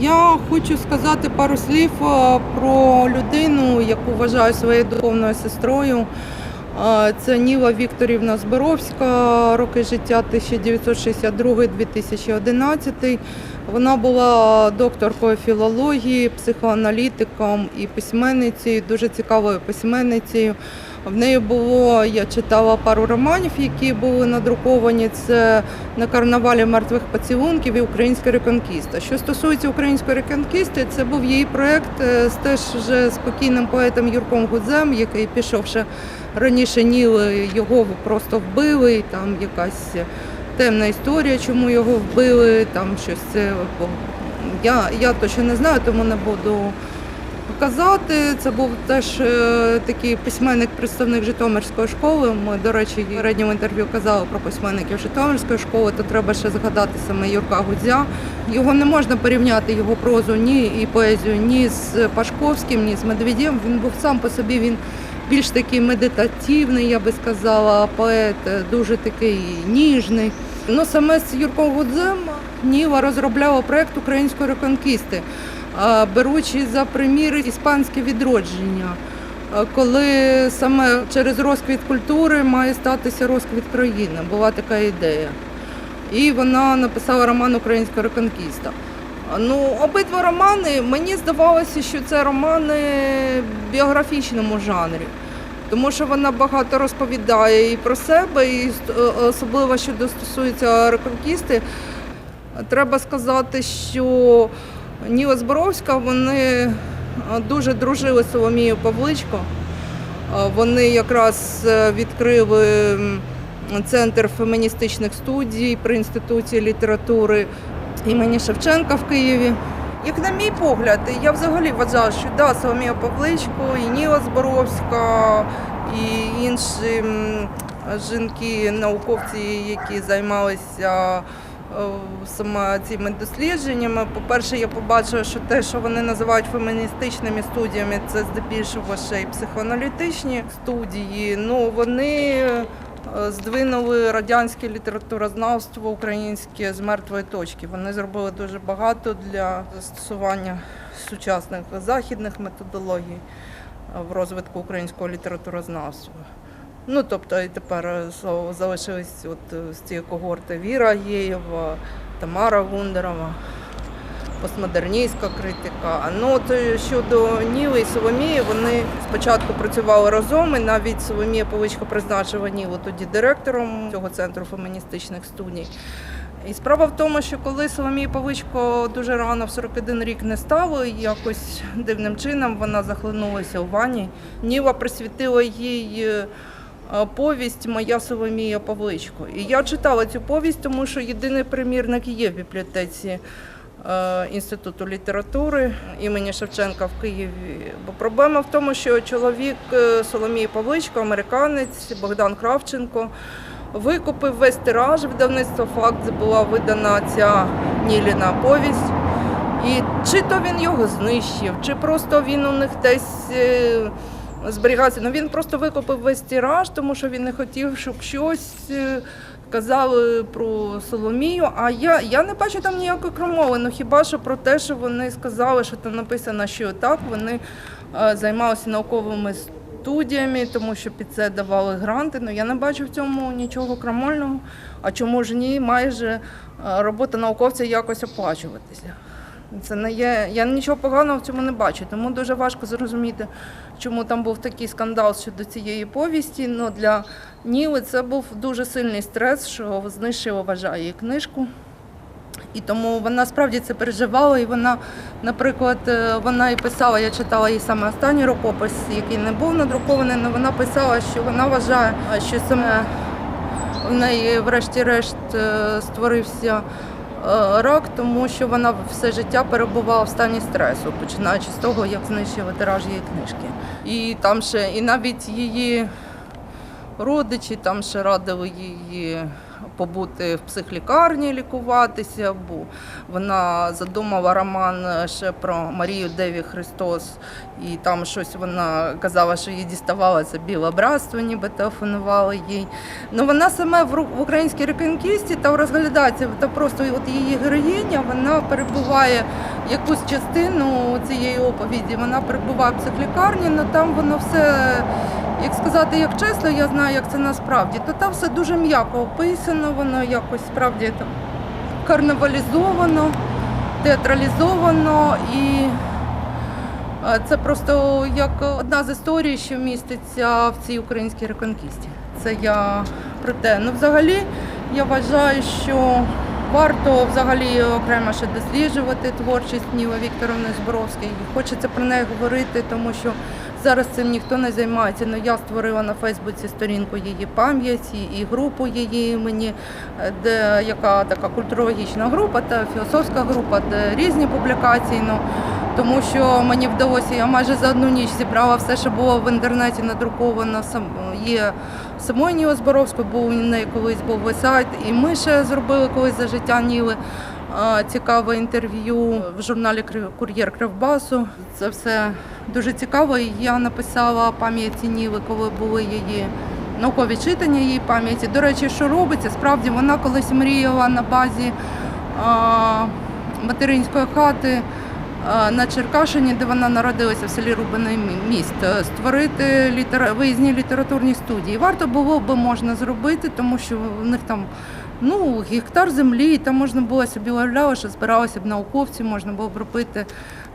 Я хочу сказати пару слів е, про людину, яку вважаю своєю духовною сестрою. Е, Це Ніла Вікторівна Зборовська, роки життя 1962-2011. Вона була докторкою філології, психоаналітиком і письменницею, дуже цікавою письменницею. В неї було, я читала пару романів, які були надруковані. Це на карнавалі мертвих поцілунків і українська реконкіста. Що стосується української реконкісти, це був її проєкт е, з теж вже спокійним поетом Юрком Гудзем, який пішов ще раніше Ніли, його просто вбили, там якась темна історія, чому його вбили, там щось це. Я, я точно не знаю, тому не буду казати. Це був теж е, такий письменник, представник Житомирської школи. Ми, до речі, в передньому інтерв'ю казали про письменників Житомирської школи, то треба ще згадати саме Юрка Гудзя. Його не можна порівняти, його прозу ні і поезію ні з Пашковським, ні з Медведєм. Він був сам по собі, він більш такий медитативний, я би сказала, поет, е, дуже такий ніжний. Ну, саме з Юрком Гудзем Ніла розробляла проєкт української реконкісти, беручи за примір іспанське відродження, коли саме через розквіт культури має статися розквіт країни. Була така ідея. І вона написала роман Українська реконкіста. Ну, обидва романи, мені здавалося, що це романи в біографічному жанрі, тому що вона багато розповідає і про себе, і е, особливо що стосується реконкісти. Треба сказати, що Ніла Зборовська вони е, дуже дружили з Соломією Павличко. Е, Вони якраз відкрили центр феміністичних студій при інституті літератури імені Шевченка в Києві. Як на мій погляд, я взагалі вважаю, що да, Соломія Павличко, і Ніла Зборовська, і інші жінки, науковці, які займалися е, саме цими дослідженнями. По-перше, я побачила, що те, що вони називають феміністичними студіями, це здебільшого ще й психоаналітичні студії. Ну вони здвинули радянське літературознавство українське з мертвої точки. Вони зробили дуже багато для застосування сучасних західних методологій в розвитку українського літературознавства. Ну, тобто і тепер е, залишились от е, з цієї когорти Віра Гєєва, Тамара Гундерова, постмодерністська критика. Ну, от е, щодо Ніли і Соломії, вони спочатку працювали разом, і навіть Соломія Павичко призначила Нілу тоді директором цього центру феміністичних студій. І справа в тому, що коли Соломія Павичко дуже рано в 41 рік не стало, якось дивним чином вона захлинулася у ванні. Ніла присвятила їй е, е, повість Моя Соломія Павличко. І я читала цю повість, тому що єдиний примірник є в бібліотеці Інституту літератури імені Шевченка в Києві. Бо проблема в тому, що чоловік е, Соломії Павличко, американець Богдан Кравченко, викупив весь тираж видавництва факт була видана ця Ніліна повість. І чи то він його знищив, чи просто він у них десь е, зберігався. Ну він просто викупив весь тираж, тому що він не хотів, щоб щось е, казали про Соломію. А я, я не бачу там ніякої кромови. Ну хіба що про те, що вони сказали, що там написано, що так вони е, займалися науковими студіями, тому що під це давали гранти. Ну я не бачу в цьому нічого крамольного. А чому ж ні, майже е, робота науковця якось оплачуватися. Це не є. Я нічого поганого в цьому не бачу, тому дуже важко зрозуміти, чому там був такий скандал щодо цієї повісті. Ну для Ніли це був дуже сильний стрес, що знищила, вважає її книжку. І тому вона справді це переживала. І вона, наприклад, е, вона і писала, я читала її саме останній рукопис, який не був надрукований, але вона писала, що вона вважає, що саме в неї, врешті-решт, е, створився рак, тому що вона все життя перебувала в стані стресу, починаючи з того, як знищили тираж її книжки. І там ще, і навіть її родичі там ще радили її побути в психлікарні, лікуватися, бо вона задумала роман ще про Марію Деві Христос, і там щось вона казала, що їй діставалося біле братство, ніби телефонували їй. Ну вона саме в, українській реконкісті та розглядається, та просто от її героїня, вона перебуває якусь частину цієї оповіді, вона перебуває в психлікарні, але там воно все, як сказати, як чесно, я знаю, як це насправді, то там все дуже м'яко описано, воно якось справді там карнавалізовано, театралізовано і. е, Це просто як одна з історій, що міститься в цій українській реконкісті. Це я про те. Ну, взагалі, я вважаю, що варто взагалі окремо ще досліджувати творчість Ніли Вікторовни Зборовської. Хочеться про неї говорити, тому що зараз цим ніхто не займається. Ну, я створила на Фейсбуці сторінку її пам'яті і групу її імені, е, де яка така культурологічна група та філософська група, де різні публікації. Ну, тому що мені вдалося, я майже за одну ніч зібрала все, що було в інтернеті надруковано. Є самої Ніли Зборовської, був у неї колись був сайт, і ми ще зробили колись за життя Ніли. Цікаве інтерв'ю в журналі «Кри- Кур'єр Кривбасу. Це все дуже цікаво. Я написала пам'яті Ніли, коли були її наукові читання її пам'яті. До речі, що робиться? Справді вона колись мріяла на базі материнської хати на Черкашині, де вона народилася в селі Рубиний міст, е, створити літера... виїзні літературні студії. Варто було би можна зробити, тому що в них там ну, гектар землі, і там можна було собі уявляла, що збиралися б науковці, можна було б робити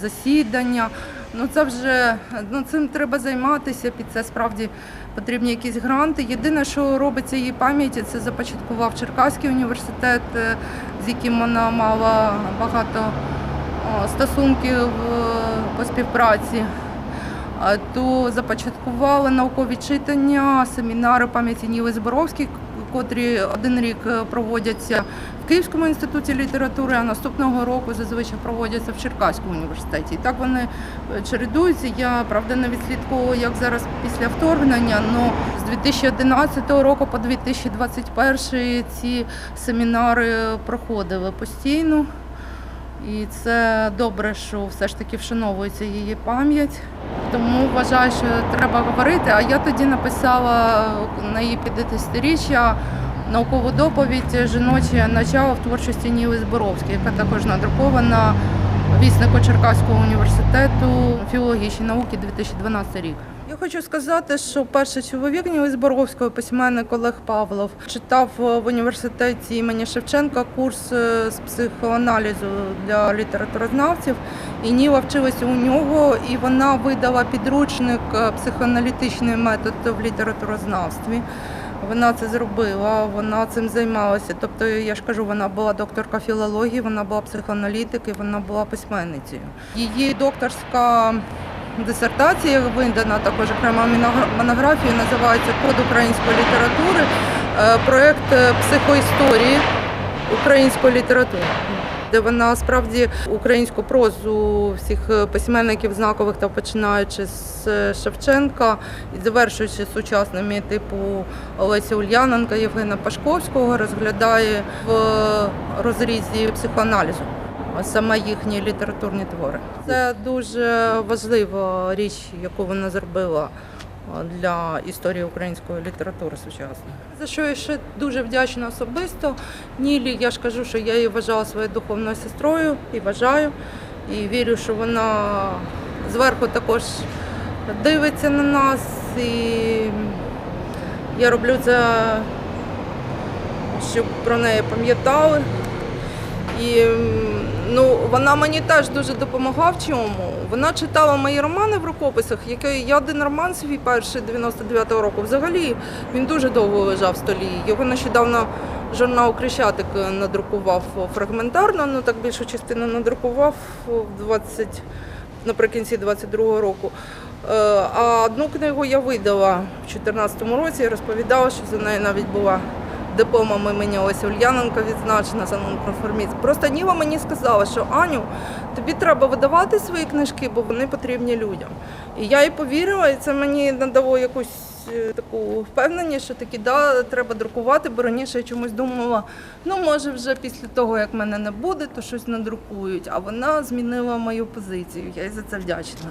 засідання. Ну це вже ну, цим треба займатися. Під це справді потрібні якісь гранти. Єдине, що робиться її пам'яті, це започаткував Черкаський університет, е, з яким вона мала багато стосунків е, по співпраці. То започаткували наукові читання, семінари пам'яті Ніли Зборовській, котрі один рік е, проводяться в Київському інституті літератури, а наступного року зазвичай проводяться в Черкаському університеті. І так вони е, чередуються. Я правда не відслідковую, як зараз після вторгнення, але з 2011 року по 2021 ці семінари проходили постійно. І це добре, що все ж таки вшановується її пам'ять. Тому вважаю, що треба говорити. А я тоді написала на її 50-річчя наукову доповідь жіноче начало в творчості Ніли Зборовської, яка також надрукована віснику Черкаського університету філологічні науки 2012 рік. Хочу сказати, що перший чоловік Ніли Зборовської, письменник Олег Павлов, читав в університеті імені Шевченка курс е, з психоаналізу для літературознавців. І Ніла вчилася у нього, і вона видала підручник е, психоаналітичний метод в літературознавстві. Вона це зробила, вона цим займалася. Тобто, я ж кажу, вона була докторка філології, вона була психоаналітик і вона була письменницею. Її докторська дисертація видана також окрема монографія, називається Код української літератури, е, проект е, психоісторії української літератури. Де вона справді українську прозу всіх е, письменників знакових та починаючи з Шевченка і завершуючи сучасними типу Олеся Ульяненка, Євгена Пашковського, розглядає в розрізі психоаналізу саме їхні літературні твори. Це дуже важлива річ, яку вона зробила для історії української літератури сучасної. За що я ще дуже вдячна особисто. Нілі, я ж кажу, що я її вважала своєю духовною сестрою і вважаю. І вірю, що вона зверху також дивиться на нас. І я роблю це, щоб про неї пам'ятали. І ну, вона мені теж дуже допомогла в чому. Вона читала мої романи в рукописах, який я один роман свій перший 99-го року. Взагалі він дуже довго лежав в столі. Його нещодавно журнал Крещатик надрукував фрагментарно, ну так більшу частину надрукував в 20, наприкінці 22-го року. Е, А одну книгу я видала в 2014 році. Я розповідала, що за нею навіть була дипломом імені Олеся Ульяненка відзначена за нонконформізм. Просто Ніла мені сказала, що Аню, тобі треба видавати свої книжки, бо вони потрібні людям. І я їй повірила, і це мені надало якусь е, таку впевненість, що таки да, треба друкувати, бо раніше я чомусь думала, ну може вже після того, як мене не буде, то щось надрукують. А вона змінила мою позицію. Я їй за це вдячна.